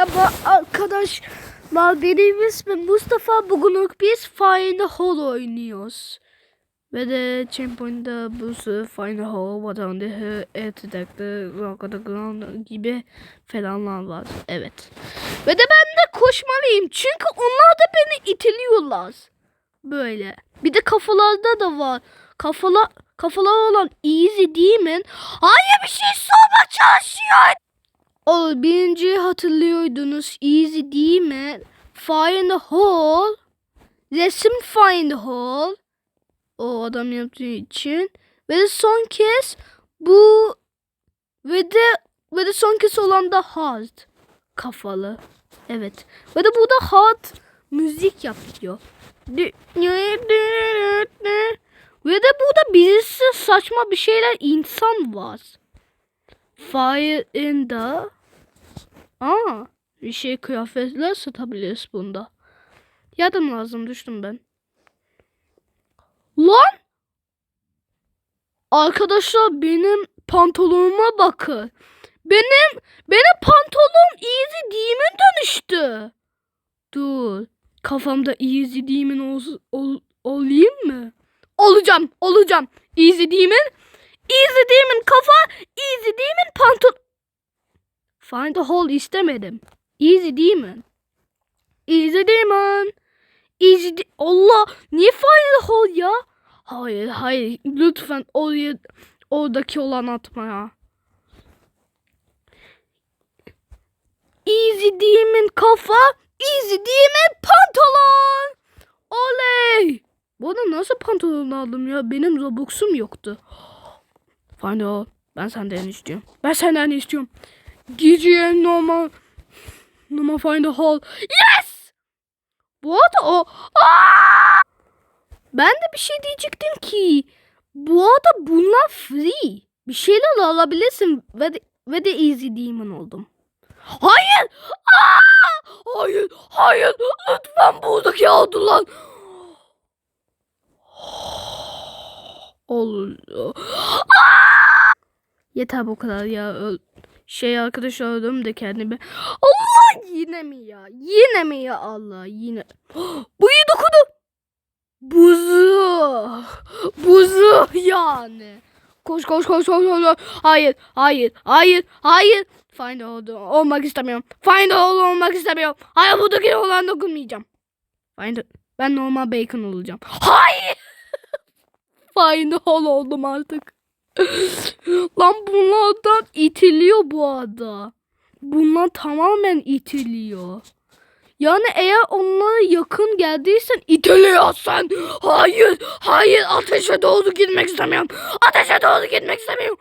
Merhaba arkadaşlar benim ismim Mustafa Bugünlük biz Final Hall oynuyoruz. Ve de Champion'da bu Final Hall, Vatandaşı, Etidak'ta, Rock'da Ground gibi falanlar var. Evet. Ve de ben de koşmalıyım çünkü onlar da beni itiliyorlar. Böyle. Bir de kafalarda da var. Kafala, kafalar olan Easy Demon. Hayır bir şey sorma çalışıyor. O birinci hatırlıyordunuz. Easy değil mi? Find the hole. Resim find the hole. O adam yaptığı için. Ve de son kez bu ve de ve de son kez olan da hard kafalı. Evet. Ve de burada hard müzik yapıyor. Ve de burada birisi saçma bir şeyler insan var. Fire in the Aa, bir şey kıyafetler satabiliriz bunda. Yardım lazım düştüm ben. Lan! Arkadaşlar benim pantolonuma bakın. Benim benim pantolon Easy Demon dönüştü. Dur. Kafamda Easy Demon ol, ol, olayım mı? Olacağım, olacağım. Easy Demon. Easy Demon kafa, Easy Demon pantolon. Find a hole istemedim. Easy Demon. Easy Demon. Easy de Allah niye find a hole ya? Hayır hayır lütfen oraya oradaki olan atma ya. Easy Demon kafa. Easy Demon pantolon. Oley. Bu arada nasıl pantolon aldım ya? Benim Robux'um yoktu. Hole. Ben senden istiyorum. Ben senden istiyorum. Gece normal normal find a hole. Yes! Arada o! Ben de bir şey diyecektim ki bu arada bunlar free. Bir şeyler alabilirsin ve de, ve de easy demon oldum. Hayır! Aa! Hayır! Hayır! Lütfen buradaki aldı lan. Olur. Yeter bu kadar ya. Öl şey arkadaş öldüm de kendimi. Allah yine mi ya? Yine mi ya Allah yine. Bu iyi dokudu. Buzu. Buzu yani. Koş koş koş koş koş. Hayır hayır hayır hayır. Find oldu olmak istemiyorum. Find oldu olmak istemiyorum. Hayır buradaki olan dokunmayacağım. Find ben normal bacon olacağım. Hayır. Find all oldum artık. Lan bunlardan itiliyor bu ada. Bunlar tamamen itiliyor. Yani eğer onlara yakın geldiysen itiliyorsun. Hayır, hayır ateşe doğru gitmek istemiyorum. Ateşe doğru gitmek istemiyorum.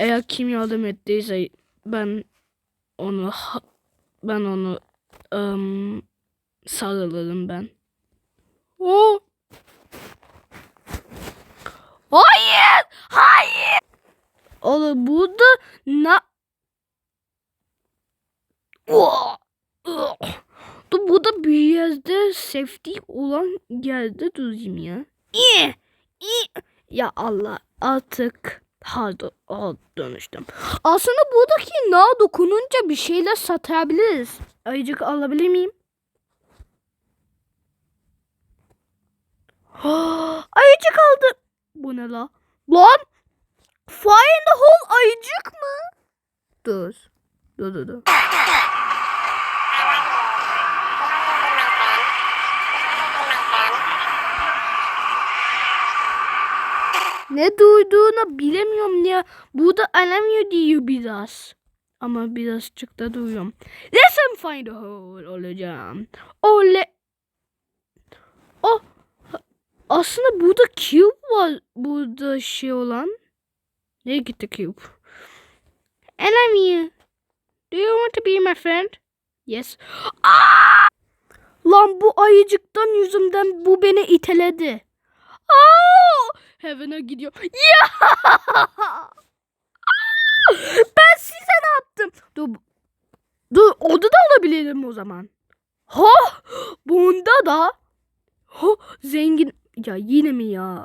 Eğer kim yardım ettiyse ben onu ben onu ım, sarılırım ben. Oh. Hayır! Hayır! Oğlum burada na... Oh! Dur burada bir yerde safety olan yerde durayım ya. İyi! İyi! Ya Allah artık hard, hard dönüştüm. Aslında buradaki na dokununca bir şeyler satabiliriz. Ayıcık alabilir miyim? Ayıcık aldı. Bu ne la? Lan! İn the hole ayıcık mı? Dur. Dur dur dur. Ne duyduğunu bilemiyorum ya. Burada alamıyor diyor biraz. Ama birazcık da duyuyorum. Listen find a hole olacağım. Ole. Oh. Aslında burada cube var. Burada şey olan. Nereye gitti cube? You. Do you want to be my friend? Yes. Aa! Lan bu ayıcıktan yüzümden bu beni iteledi. Aa! Heaven'a gidiyor. Ya! ben size ne yaptım? Dur. Dur orada da alabilirim o zaman. Ha! Bunda da. Ha! Zengin. Ya yine mi ya?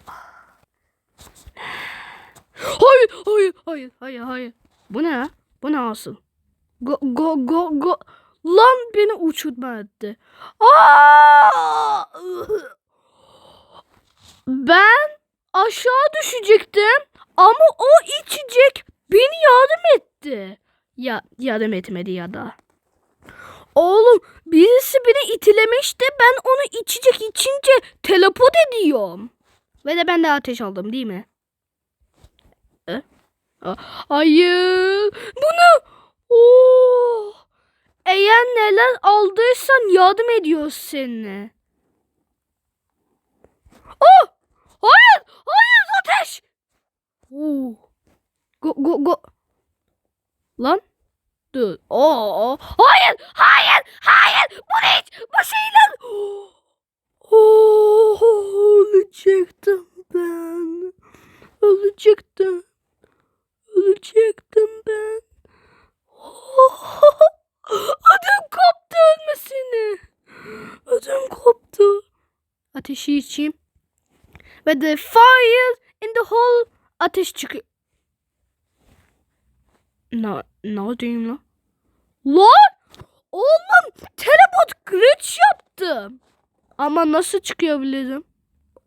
Hayır, hayır, hayır, hayır, hayır. Bu ne? Bu ne asıl? Go go go go. Lan beni uçurma etti. Ben aşağı düşecektim ama o içecek beni yardım etti. Ya yardım etmedi ya da. Oğlum birisi beni itilemişti ben onu içecek içince teleport ediyorum. Ve de ben de ateş aldım değil mi? E? Hayır. Bunu. Oo. Eğer neler aldıysan yardım ediyoruz seninle. Oh! Hayır! Hayır ateş! Oo. Go go go. Lan. Dur. Oo. Hayır! Hayır! Hayır! Bu ne? hiç- Bu şeyler. Oh, ölecektim ben. Ölecektim. Ölecektim ben. Oh, ödüm koptu ölmesini. Ödüm koptu. Ateşi içeyim. Ve the fire in the hole ateş çıkıyor. Ne, ne diyeyim lan? Lan! Oğlum teleport glitch yaptım. Ama nasıl çıkabilirim?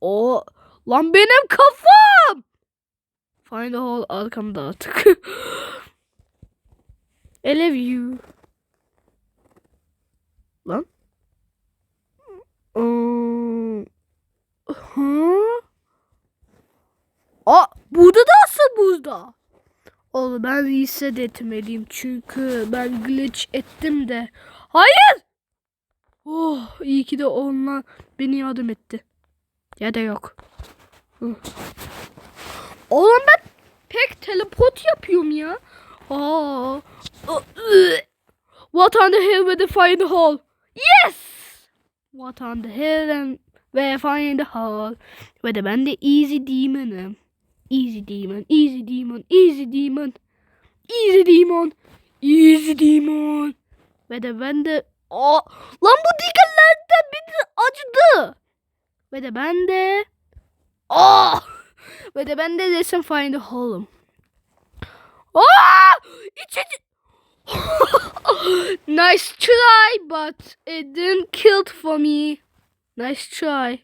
O lan benim kafam. Find a hole arkamda artık. I love you. Lan. Aa, Ha? Aa, burada da asıl buzda. Oğlum ben reset etmeliyim çünkü ben glitch ettim de. Hayır! Oh iyi ki de onlar beni yardım etti. Ya da yok. Hı. Oğlum ben pek teleport yapıyorum ya. Aa. What on the hell with the the hole? Yes! What on the hell and where find the hole? Ve de ben de easy demon'ım. Easy demon, easy demon, easy demon. Easy demon. Easy demon. Ve de ben de Aa, lan bu dikenlerden biri acıdı. Ve de ben de Aa! Ve de ben de resim find the hole'um. Aa! Nice try but it didn't kill for me. Nice try.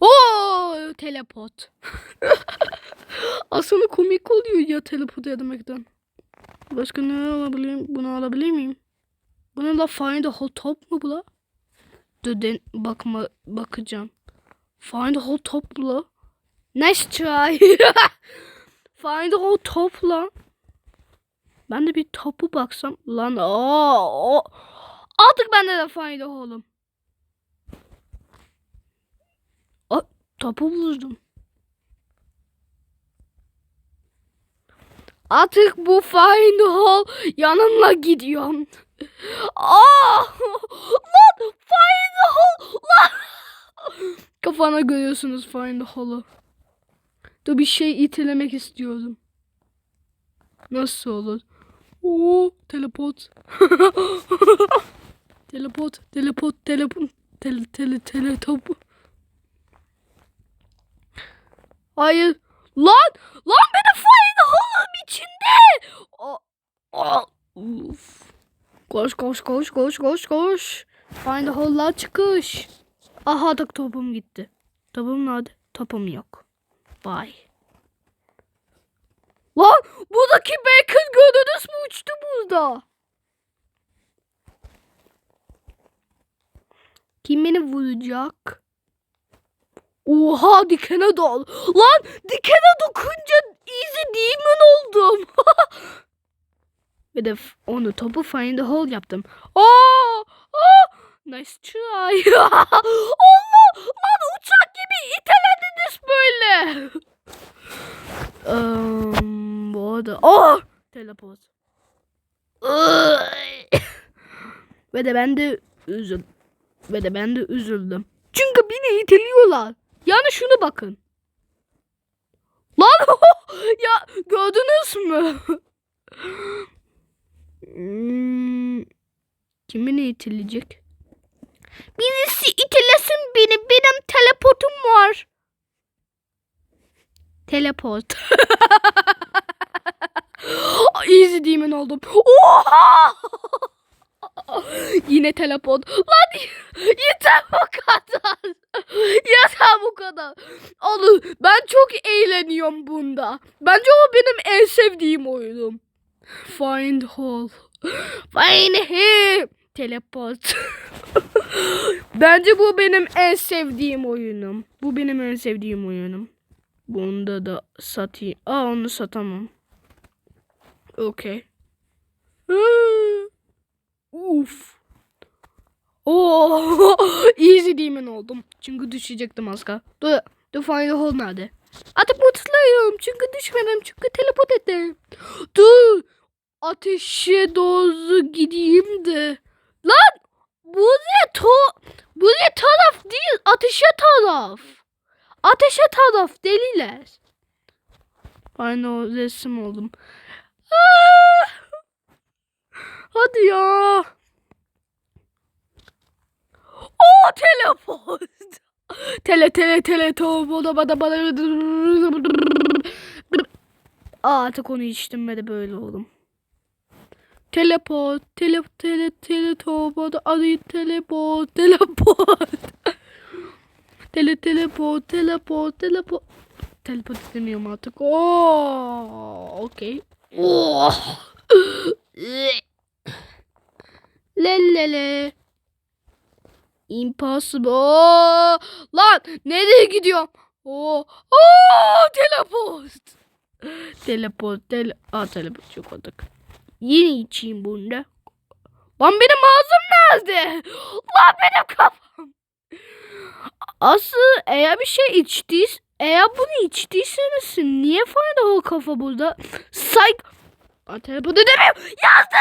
Oo, teleport. Aslında komik oluyor ya teleport edemekten. Başka ne alabilirim? Bunu alabilir miyim? Bunun da find a hole top mu bu la? Dur bakma bakacağım. Find a hole top la. Nice try. find a hole top la. Ben de bir topu baksam. Lan aa, o. Artık bende de find a hole'um. Aa, topu buldum. Artık bu find hole yanımla gidiyorum. Aa! Lan find hole! Lan! Kafana görüyorsunuz find hole'u. Dur bir şey itelemek istiyorum. Nasıl olur? Oo, teleport. teleport, teleport, teleport, tele, tele, tele, topu. Hayır. Lan! Lan beni find the hole'un içinde! Aa, aa, uf. Koş koş koş koş koş koş. Find the hole'lar çıkış. Aha da topum gitti. Topum nerede? Topum yok. Bye. Lan buradaki bacon gördünüz mü uçtu burada. Kim beni vuracak? Oha dikene dal. Lan dikene dokunca easy demon oldum. Ve de onu topu find the hole yaptım. Aa! Aa! Nice try. Allah! Lan uçak gibi itelediniz böyle. um, bu arada. Oh! Teleport. Ve de ben de üzül. Ve de ben de üzüldüm. Çünkü beni iteliyorlar. Yani şunu bakın. Lan ya gördünüz mü? Hmm, kim beni itilecek? Birisi itilesin beni. Benim teleportum var. Teleport. Easy demon oldum. Oha! Yine teleport. Lan yeter bu kadar. yeter bu kadar. Oğlum ben çok eğleniyorum bunda. Bence o benim en sevdiğim oyunum. Find hole. Find him. Teleport. Bence bu benim en sevdiğim oyunum. Bu benim en sevdiğim oyunum. Bunda da satayım. Aa onu satamam. Okey. Uf. Oo, easy demon oldum. Çünkü düşecektim az kala. Dur, dur find hole nerede? Artık mutluyum çünkü düşmedim çünkü teleport ettim. Dur, ateşe doğru gideyim de. Lan, buraya to, buraya taraf değil, ateşe taraf. Ateşe taraf deliler. Aynı resim oldum. Ah! Hadi ya. O teleport. Tele tele tele to bana bana. Aa, artık onu içtim böyle oldum. Teleport, tele tele tele bana adı teleport, teleport. tele teleport, teleport, teleport. Teleport istemiyorum artık. Oo, okey. Oh. Lelele. Impossible. Lan nereye gidiyorum? Oo. Oo, teleport. Teleport. Tele Aa, teleport çok olduk. Yine içeyim bunda. Lan benim ağzım nerede? Lan benim kafam. Asıl eğer bir şey içtiys eğer bunu içtiyseniz niye fayda o kafa burada? Psych. Aa, teleport edemiyorum. Yazdım.